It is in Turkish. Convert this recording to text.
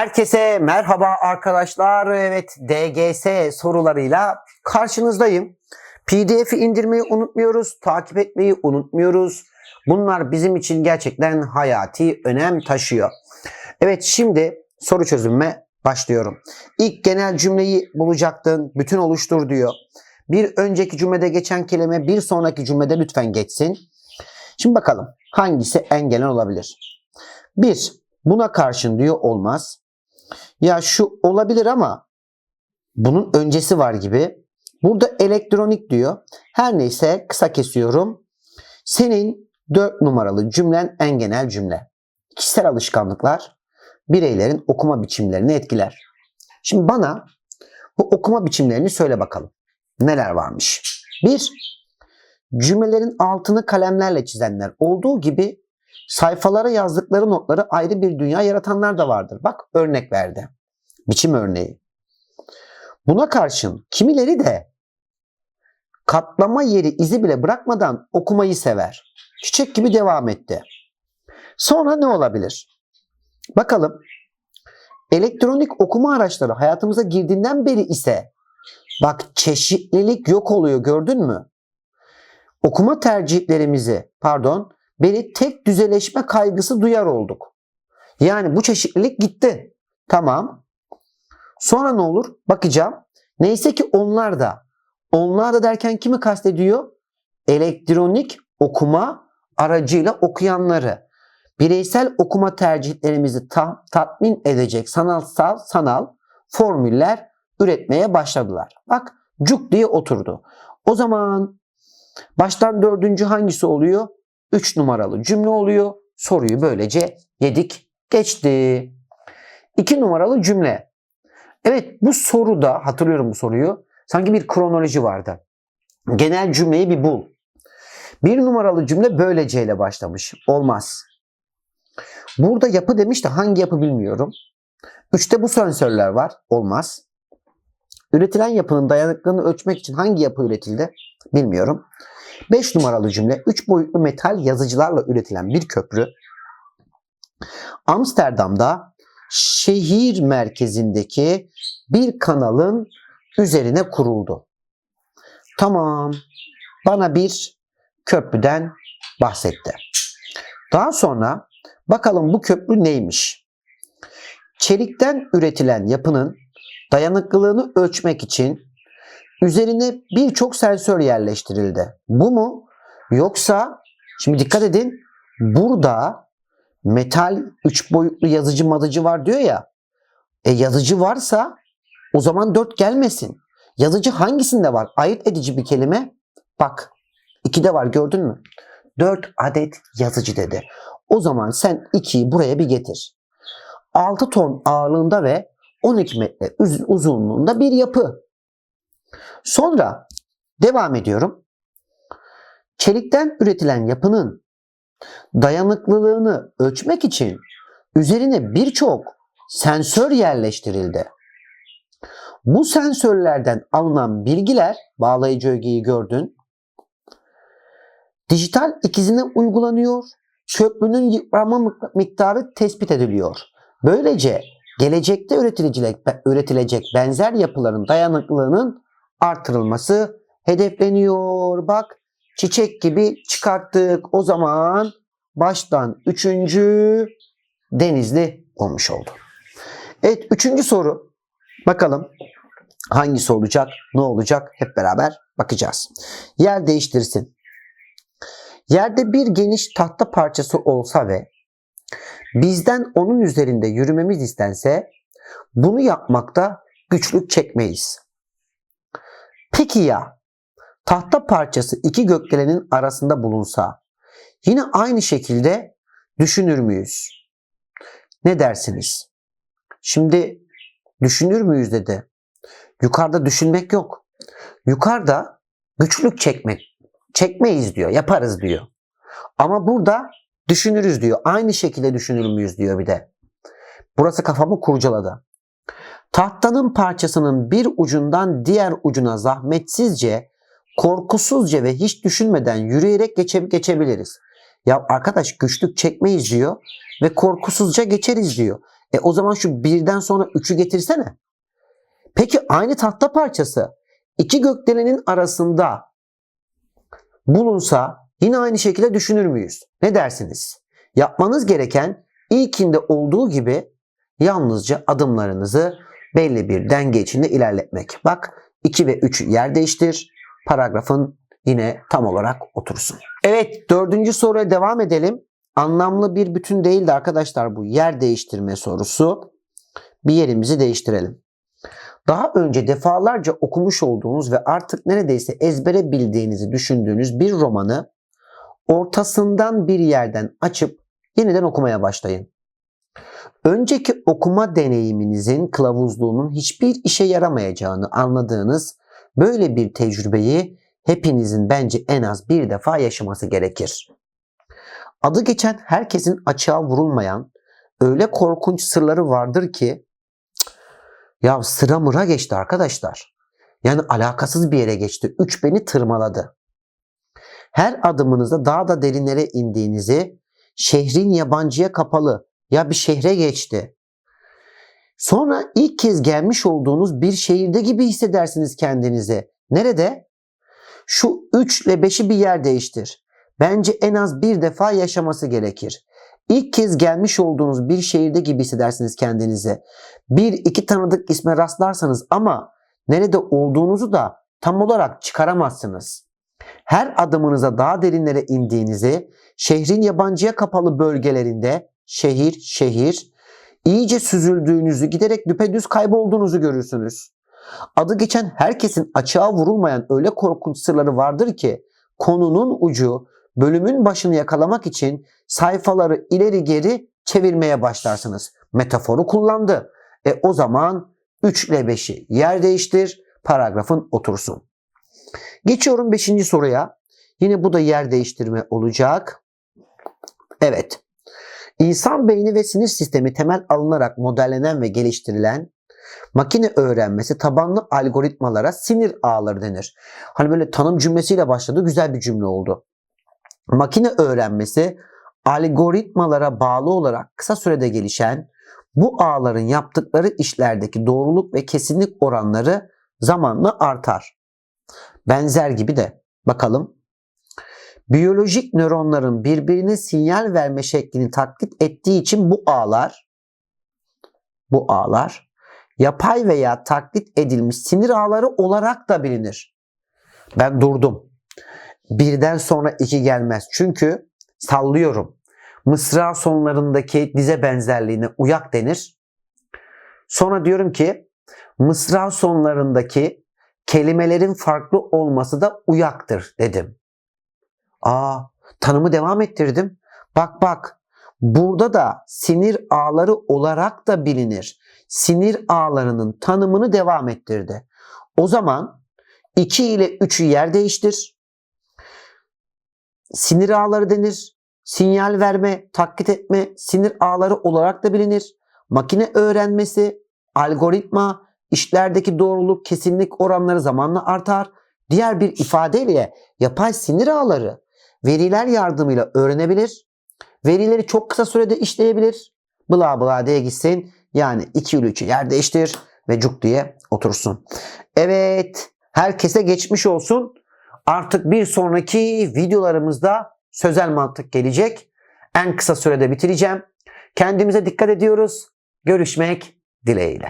Herkese merhaba arkadaşlar. Evet DGS sorularıyla karşınızdayım. PDF'i indirmeyi unutmuyoruz, takip etmeyi unutmuyoruz. Bunlar bizim için gerçekten hayati önem taşıyor. Evet şimdi soru çözümüme başlıyorum. İlk genel cümleyi bulacaktın, bütün oluştur diyor. Bir önceki cümlede geçen kelime bir sonraki cümlede lütfen geçsin. Şimdi bakalım hangisi en genel olabilir? Bir, buna karşın diyor olmaz. Ya şu olabilir ama bunun öncesi var gibi. Burada elektronik diyor. Her neyse kısa kesiyorum. Senin 4 numaralı cümlen en genel cümle. Kişisel alışkanlıklar bireylerin okuma biçimlerini etkiler. Şimdi bana bu okuma biçimlerini söyle bakalım. Neler varmış? Bir, cümlelerin altını kalemlerle çizenler olduğu gibi sayfalara yazdıkları notları ayrı bir dünya yaratanlar da vardır. Bak örnek verdi. Biçim örneği. Buna karşın kimileri de katlama yeri izi bile bırakmadan okumayı sever. Çiçek gibi devam etti. Sonra ne olabilir? Bakalım. Elektronik okuma araçları hayatımıza girdiğinden beri ise bak çeşitlilik yok oluyor gördün mü? Okuma tercihlerimizi pardon beri tek düzeleşme kaygısı duyar olduk. Yani bu çeşitlilik gitti. Tamam. Sonra ne olur? Bakacağım. Neyse ki onlar da. Onlar da derken kimi kastediyor? Elektronik okuma aracıyla okuyanları. Bireysel okuma tercihlerimizi ta- tatmin edecek sanatsal sanal formüller üretmeye başladılar. Bak cuk diye oturdu. O zaman baştan dördüncü hangisi oluyor? 3 numaralı cümle oluyor. Soruyu böylece yedik geçti. 2 numaralı cümle. Evet bu soruda hatırlıyorum bu soruyu. Sanki bir kronoloji vardı. Genel cümleyi bir bul. Bir numaralı cümle böylece ile başlamış. Olmaz. Burada yapı demiş de hangi yapı bilmiyorum. Üçte bu sensörler var. Olmaz. Üretilen yapının dayanıklılığını ölçmek için hangi yapı üretildi? Bilmiyorum. 5 numaralı cümle 3 boyutlu metal yazıcılarla üretilen bir köprü Amsterdam'da şehir merkezindeki bir kanalın üzerine kuruldu. Tamam. Bana bir köprüden bahsetti. Daha sonra bakalım bu köprü neymiş? Çelikten üretilen yapının dayanıklılığını ölçmek için üzerine birçok sensör yerleştirildi. Bu mu? Yoksa şimdi dikkat edin burada metal 3 boyutlu yazıcı madıcı var diyor ya. E yazıcı varsa o zaman 4 gelmesin. Yazıcı hangisinde var? Ayırt edici bir kelime. Bak 2'de var gördün mü? 4 adet yazıcı dedi. O zaman sen 2'yi buraya bir getir. 6 ton ağırlığında ve 12 metre uz- uzunluğunda bir yapı. Sonra devam ediyorum. Çelikten üretilen yapının dayanıklılığını ölçmek için üzerine birçok sensör yerleştirildi. Bu sensörlerden alınan bilgiler, bağlayıcı ögeyi gördün, dijital ikizine uygulanıyor, köprünün yıpranma miktarı tespit ediliyor. Böylece gelecekte üretilecek, üretilecek benzer yapıların dayanıklılığının artırılması hedefleniyor. Bak çiçek gibi çıkarttık. O zaman baştan üçüncü denizli olmuş oldu. Evet üçüncü soru. Bakalım hangisi olacak, ne olacak hep beraber bakacağız. Yer değiştirsin. Yerde bir geniş tahta parçası olsa ve bizden onun üzerinde yürümemiz istense bunu yapmakta güçlük çekmeyiz. Peki ya tahta parçası iki gökdelenin arasında bulunsa yine aynı şekilde düşünür müyüz? Ne dersiniz? Şimdi düşünür müyüz dedi. Yukarıda düşünmek yok. Yukarıda güçlük çekmek çekmeyiz diyor. Yaparız diyor. Ama burada düşünürüz diyor. Aynı şekilde düşünür müyüz diyor bir de. Burası kafamı kurcaladı. Tahtanın parçasının bir ucundan diğer ucuna zahmetsizce, korkusuzca ve hiç düşünmeden yürüyerek geçe, geçebiliriz. Ya arkadaş güçlük çekmeyiz diyor ve korkusuzca geçeriz diyor. E o zaman şu birden sonra 3'ü getirsene. Peki aynı tahta parçası iki gökdelenin arasında bulunsa yine aynı şekilde düşünür müyüz? Ne dersiniz? Yapmanız gereken ilkinde olduğu gibi yalnızca adımlarınızı belli bir denge içinde ilerletmek. Bak 2 ve 3 yer değiştir. Paragrafın yine tam olarak otursun. Evet dördüncü soruya devam edelim. Anlamlı bir bütün değildi arkadaşlar bu yer değiştirme sorusu. Bir yerimizi değiştirelim. Daha önce defalarca okumuş olduğunuz ve artık neredeyse ezbere bildiğinizi düşündüğünüz bir romanı ortasından bir yerden açıp yeniden okumaya başlayın. Önceki okuma deneyiminizin kılavuzluğunun hiçbir işe yaramayacağını anladığınız böyle bir tecrübeyi hepinizin bence en az bir defa yaşaması gerekir. Adı geçen herkesin açığa vurulmayan öyle korkunç sırları vardır ki ya sıra mıra geçti arkadaşlar. Yani alakasız bir yere geçti. Üç beni tırmaladı. Her adımınızda daha da derinlere indiğinizi, şehrin yabancıya kapalı ya bir şehre geçti. Sonra ilk kez gelmiş olduğunuz bir şehirde gibi hissedersiniz kendinizi. Nerede? Şu 3 ile 5'i bir yer değiştir. Bence en az bir defa yaşaması gerekir. İlk kez gelmiş olduğunuz bir şehirde gibi hissedersiniz kendinizi. Bir iki tanıdık isme rastlarsanız ama nerede olduğunuzu da tam olarak çıkaramazsınız. Her adımınıza daha derinlere indiğinizi, şehrin yabancıya kapalı bölgelerinde şehir şehir iyice süzüldüğünüzü, giderek düpedüz kaybolduğunuzu görürsünüz. Adı geçen herkesin açığa vurulmayan öyle korkunç sırları vardır ki konunun ucu bölümün başını yakalamak için sayfaları ileri geri çevirmeye başlarsınız. Metaforu kullandı. E o zaman 3 ile 5'i yer değiştir, paragrafın otursun. Geçiyorum 5. soruya. Yine bu da yer değiştirme olacak. Evet. İnsan beyni ve sinir sistemi temel alınarak modellenen ve geliştirilen makine öğrenmesi tabanlı algoritmalara sinir ağları denir. Hani böyle tanım cümlesiyle başladı güzel bir cümle oldu. Makine öğrenmesi algoritmalara bağlı olarak kısa sürede gelişen bu ağların yaptıkları işlerdeki doğruluk ve kesinlik oranları zamanla artar. Benzer gibi de bakalım. Biyolojik nöronların birbirine sinyal verme şeklini taklit ettiği için bu ağlar bu ağlar yapay veya taklit edilmiş sinir ağları olarak da bilinir. Ben durdum. Birden sonra iki gelmez. Çünkü sallıyorum. Mısra sonlarındaki dize benzerliğine uyak denir. Sonra diyorum ki mısra sonlarındaki kelimelerin farklı olması da uyaktır dedim. Aa, tanımı devam ettirdim. Bak bak. Burada da sinir ağları olarak da bilinir. Sinir ağlarının tanımını devam ettirdi. O zaman 2 ile 3'ü yer değiştir. Sinir ağları denir. Sinyal verme, taklit etme, sinir ağları olarak da bilinir. Makine öğrenmesi, algoritma, işlerdeki doğruluk, kesinlik oranları zamanla artar. Diğer bir ifadeyle yapay sinir ağları veriler yardımıyla öğrenebilir. Verileri çok kısa sürede işleyebilir. Bla bla diye gitsin. Yani 2 ile 3'ü yer değiştir ve cuk diye otursun. Evet. Herkese geçmiş olsun. Artık bir sonraki videolarımızda sözel mantık gelecek. En kısa sürede bitireceğim. Kendimize dikkat ediyoruz. Görüşmek dileğiyle.